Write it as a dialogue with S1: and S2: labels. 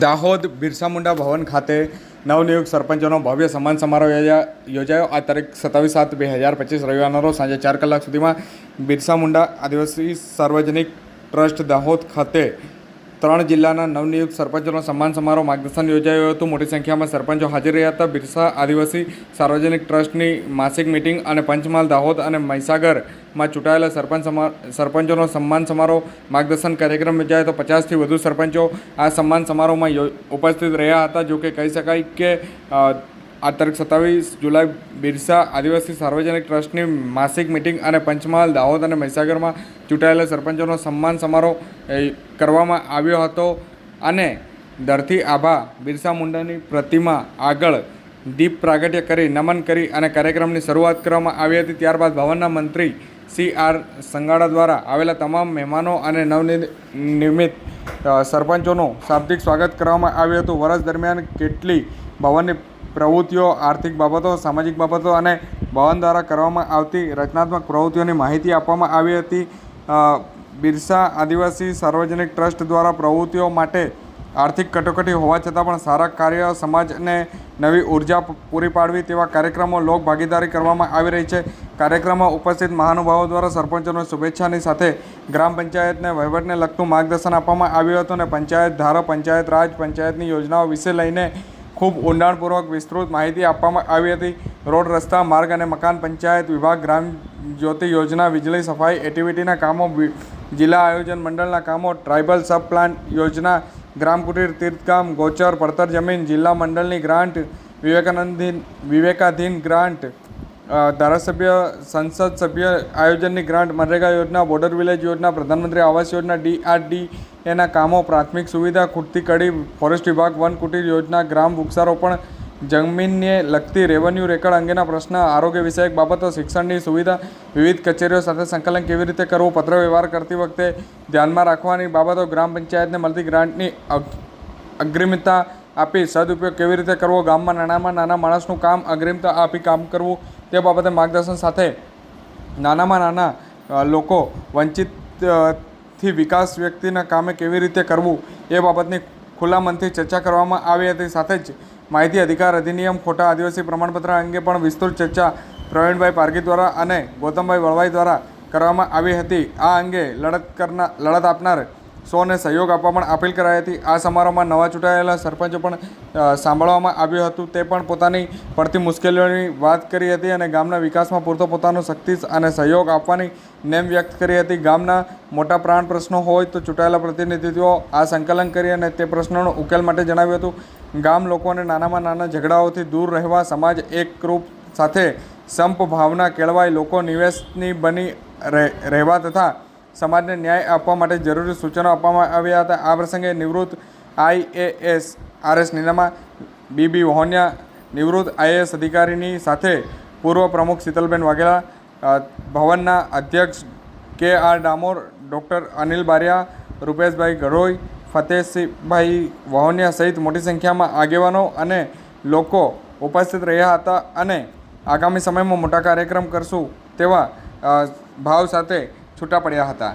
S1: દાહોદ બિરસા મુંડા ભવન ખાતે નવનિયુક્ત સરપંચોનો ભવ્ય સન્માન સમારોહ યોજા- યોજાયો. આ તારીખ સત્તાવીસ સાત બે હજાર પચીસ રવિવારના સાંજે ચાર કલાક સુધીમાં બિરસા મુંડા આદિવાસી સાર્વજનિક ટ્રસ્ટ દાહોદ ખાતે ત્રણ જિલ્લાના નવનિયુક્ત સરપંચોનો સન્માન સમારોહ માર્ગદર્શન યોજાયો હતો. મોટી સંખ્યામાં સરપંચો હાજર રહ્યા હતા. બિરસા આદિવાસી સાર્વજનિક ટ્રસ્ટની માસિક મિટિંગ અને પંચમહાલ દાહોદ અને મહીસાગરમાં ચૂંટાયેલા સરપંચ સરપંચોનો સન્માન સમારોહ માર્ગદર્શન કાર્યક્રમ યોજાયો હતો. પચાસથી વધુ સરપંચો આ સન્માન સમારોહમાં ઉપસ્થિત રહ્યા હતા. જો કે કહી શકાય કે આ તારીખ સત્તાવીસ જુલાઈ બિરસા આદિવાસી સાર્વજનિક ટ્રસ્ટની માસિક મિટિંગ અને પંચમહાલ દાહોદ અને મહીસાગરમાં ચૂંટાયેલા સરપંચોનો સન્માન સમારોહ કરવામાં આવ્યો હતો. અને ધરતી આભા બિરસા મુંડાની પ્રતિમા આગળ દીપ પ્રાગટ્ય કરી, નમન કરી અને કાર્યક્રમની શરૂઆત કરવામાં આવી હતી. ત્યારબાદ ભવનના મંત્રી સી આર સંગાડા દ્વારા આવેલા તમામ મહેમાનો અને નવનિર્મિત સરપંચોનું શાબ્દિક સ્વાગત કરવામાં આવ્યું હતું. વર્ષ દરમિયાન કેટલી ભવનની પ્રવૃત્તિઓ, આર્થિક બાબતો, સામાજિક બાબતો અને ભવન દ્વારા કરવામાં આવતી રચનાત્મક પ્રવૃત્તિઓની માહિતી આપવામાં આવી હતી. બિરસા આદિવાસી સાર્વજનિક ટ્રસ્ટ દ્વારા પ્રવૃત્તિઓ માટે આર્થિક કટોકટી હોવા છતાં પણ સારા કાર્ય સમાજને નવી ઊર્જા પૂરી પાડવી તેવા કાર્યક્રમો લોક ભાગીદારી કરવામાં આવી રહી છે. કાર્યક્રમમાં ઉપસ્થિત મહાનુભાવો દ્વારા સરપંચોને શુભેચ્છાની સાથે ગ્રામ પંચાયતને વહીવટને લગતું માર્ગદર્શન આપવામાં આવ્યું હતું અને પંચાયત ધારા, પંચાયત રાજ, પંચાયતની યોજનાઓ વિશે લઈને ખૂબ ઊંડાણપૂર્વક વિસ્તૃત માહિતી આપવામાં આવી હતી. રોડ, રસ્તા, માર્ગ અને મકાન પંચાયત વિભાગ, ગ્રામ જ્યોતિ યોજના, વીજળી સફાઈ એક્ટિવિટીના કામો જિલ્લા આયોજન મંડળના કામો, ટ્રાઇબલ સબ પ્લાન યોજના, ગ્રામ કુટીર તીર્થકામ ગોચર, પડતર જમીન, જિલ્લા મંડળની ગ્રાન્ટ, વિવેકાનંદીન, વિવેકાધીન ગ્રાન્ટ ધારાસભ્ય, સંસદ સભ્ય આયોજનની ગ્રાન્ટ મનરેગા યોજના, બોર્ડર વિલેજ યોજના, પ્રધાનમંત્રી આવાસ યોજના ડીઆરડી એના કામો, પ્રાથમિક સુવિધા, ખૂટતી કડી, ફોરેસ્ટ વિભાગ, વન કુટીર યોજના, ગ્રામ વૃક્ષારોપણ, જમીનને લગતી રેવન્યુ રેકર્ડ અંગેના પ્રશ્ન, આરોગ્ય વિષયક બાબતો, શિક્ષણની સુવિધા, વિવિધ કચેરીઓ સાથે સંકલન કેવી રીતે કરવું, પત્ર વ્યવહાર કરતી વખતે ધ્યાનમાં રાખવાની બાબતો, ગ્રામ પંચાયતને મળતી ગ્રાન્ટની અગ- અગ્રિમતા આપી, સદુપયોગ કેવી રીતે કરવો, ગામમાં નાનામાં નાના માણસનું કામ, અગ્રિમતા આપી કામ કરવું તે બાબતે માર્ગદર્શન સાથે નાનામાં નાના લોકો વંચિતથી વિકાસ વ્યક્તિના કામે કેવી રીતે કરવું એ બાબતની ખુલ્લા મનથી ચર્ચા કરવામાં આવી હતી. સાથે જ માહિતી અધિકાર અધિનિયમ ખોટા આદિવાસી પ્રમાણપત્ર અંગે પણ વિસ્તૃત ચર્ચા પ્રવીણભાઈ પારગી દ્વારા અને ગૌતમભાઈ વળવાઈ દ્વારા કરવામાં આવી હતી. આ અંગે લડત કરનાર લડત આપનાર સૌને સહયોગ આપવા પણ અપીલ કરાઈ હતી. આ સમારોહમાં નવા ચૂંટાયેલા સરપંચો પણ સાંભળવામાં આવ્યું હતું. તે પણ પોતાની પડતી મુશ્કેલીઓની વાત કરી હતી અને ગામના વિકાસમાં પૂરતો પોતાનો શક્તિ અને સહયોગ આપવાની નેમ વ્યક્ત કરી હતી. ગામના મોટા પ્રાણ પ્રશ્નો હોય તો ચૂંટાયેલા પ્રતિનિધિત્વો આ સંકલન કરી અને તે પ્રશ્નોનો ઉકેલ માટે જણાવ્યું હતું. ગામ લોકોને નાનામાં નાના ઝઘડાઓથી દૂર રહેવા, સમાજ એકરૂપ સાથે સંપ ભાવના કેળવાય, લોકો નિવેશની બની રહે- રહેવા તથા સમાજને ન્યાય આપવા માટે જરૂરી સૂચનો આપવામાં આવ્યા હતા. આ પ્રસંગે નિવૃત્ત IAS RS Ninama BB Vahoniya, નિવૃત્ત આઈએએસ અધિકારીની સાથે પૂર્વ પ્રમુખ શીતલબેન વાઘેલા ભવનના અધ્યક્ષ કે આર ડામોર, ડૉક્ટર અનિલ બારિયા, રૂપેશભાઈ ગઢોઈ ફતેહસિંહભાઈ વહોનિયા સહિત મોટી સંખ્યામાં આગેવાનો અને લોકો ઉપસ્થિત રહ્યા હતા અને આગામી સમયમાં મોટા કાર્યક્રમ કરશું તેવા ભાવ સાથે છૂટા પડ્યા હતા.